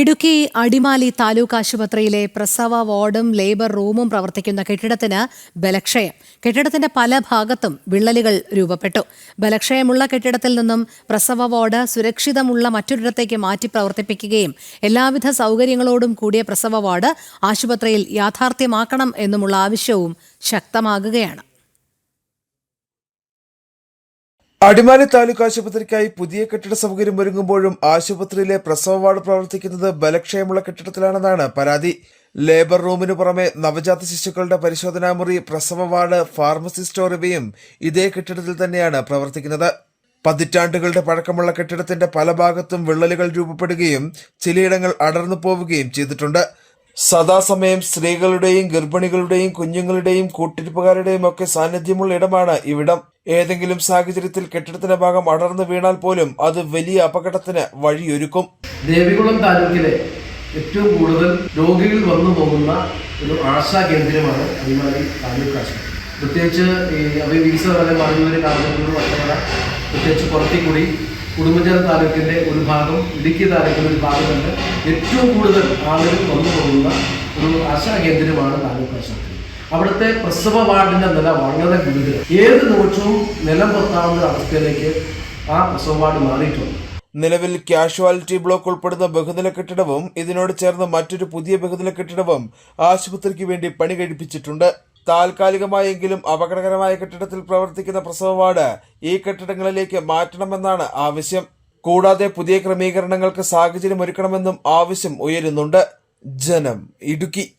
ഇടുക്കി അടിമാലി താലൂക്ക് ആശുപത്രിയിലെ പ്രസവ വാർഡും ലേബർ റൂമും പ്രവർത്തിക്കുന്ന കെട്ടിടത്തിന് ബലക്ഷയം. കെട്ടിടത്തിന്റെ പല ഭാഗത്തും വിള്ളലുകൾ രൂപപ്പെട്ടു. ബലക്ഷയമുള്ള കെട്ടിടത്തിൽ നിന്നും പ്രസവ വാർഡ് സുരക്ഷിതമുള്ള മറ്റൊരിടത്തേക്ക് മാറ്റി പ്രവർത്തിപ്പിക്കുകയും എല്ലാവിധ സൗകര്യങ്ങളോടും കൂടിയ പ്രസവ വാർഡ് ആശുപത്രിയിൽ യാഥാർത്ഥ്യമാക്കണം എന്നുമുള്ള ആവശ്യവും ശക്തമാകുകയാണ്. അടിമാലി താലൂക്ക് ആശുപത്രിക്കായി പുതിയ കെട്ടിട സൗകര്യം ഒരുങ്ങുമ്പോഴും ആശുപത്രിയിലെ പ്രസവ വാർഡ് പ്രവർത്തിക്കുന്നത് ബലക്ഷയമുള്ള കെട്ടിടത്തിലാണെന്നാണ് പരാതി. ലേബർ റൂമിനു പുറമെ നവജാത ശിശുക്കളുടെ പരിശോധനാ മുറി പ്രസവ വാർഡ് ഫാർമസി സ്റ്റോർ ഇവയും ഇതേ കെട്ടിടത്തിൽ തന്നെയാണ് പ്രവർത്തിക്കുന്നത്. പതിറ്റാണ്ടുകളുടെ പഴക്കമുള്ള കെട്ടിടത്തിന്റെ പല ഭാഗത്തും വിള്ളലുകൾ രൂപപ്പെടുകയും ചിലയിടങ്ങൾ അടർന്നു പോവുകയും ചെയ്തിട്ടുണ്ട്. സദാസമയം സ്ത്രീകളുടെയും ഗർഭിണികളുടെയും കുഞ്ഞുങ്ങളുടെയും കൂട്ടിരിപ്പുകാരുടെയും ഒക്കെ സാന്നിധ്യമുള്ള ഇടമാണ് ഇവിടം. ഏതെങ്കിലും സാഹചര്യത്തിൽ കെട്ടിടത്തിന്റെ ഭാഗം അടർന്നു വീണാൽ പോലും അത് വലിയ അപകടത്തിന് വഴിയൊരുക്കും. ദേവികുളം താലൂക്കിലെ ഏറ്റവും കൂടുതൽ രോഗികൾ വന്നു പോകുന്ന ഒരു ആശാ കേന്ദ്രമാണ് അടിമാലി താലൂക്ക് ആശുപത്രി. പ്രത്യേകിച്ച് ഈ കാലഘട്ടത്തിൽ വട്ടവട പ്രത്യേകിച്ച് പുറത്തിക്കുടി കുടുംബജല താലൂക്കിന്റെ ഒരു ഭാഗം ഇടുക്കി താലൂക്കിന്റെ ഒരു ഭാഗം തന്നെ ഏറ്റവും കൂടുതൽ ആളുകൾ വന്നു പോകുന്ന ഒരു ആശാ കേന്ദ്രമാണ് താലൂക്ക് ആശുപത്രി അവിടുത്തെ പ്രസവ വാർഡിന്റെ നില വളരെ ഗുരുതരം. ഏത് നിമിഷവും നിലം പൊത്താവുന്ന അവസ്ഥയിലേക്ക് ആ പ്രസവ വാർഡ് മാറിയിട്ടുണ്ട്. നിലവിൽ കാഷ്വാലിറ്റി ബ്ലോക്ക് ഉൾപ്പെടുന്ന ബഹുനില കെട്ടിടവും ഇതിനോട് ചേർന്ന് മറ്റൊരു പുതിയ ബഹുനില കെട്ടിടവും ആശുപത്രിക്ക് വേണ്ടി പണി കഴിപ്പിച്ചിട്ടുണ്ട്. താൽക്കാലികമായെങ്കിലും അപകടകരമായ കെട്ടിടത്തിൽ പ്രവർത്തിക്കുന്ന പ്രസവ വാർഡ് ഈ കെട്ടിടങ്ങളിലേക്ക് മാറ്റണമെന്നാണ് ആവശ്യം. കൂടാതെ പുതിയ ക്രമീകരണങ്ങൾക്ക് സാഹചര്യം ഒരുക്കണമെന്നും ആവശ്യം ഉയരുന്നുണ്ട്. ജനം ഇടുക്കി.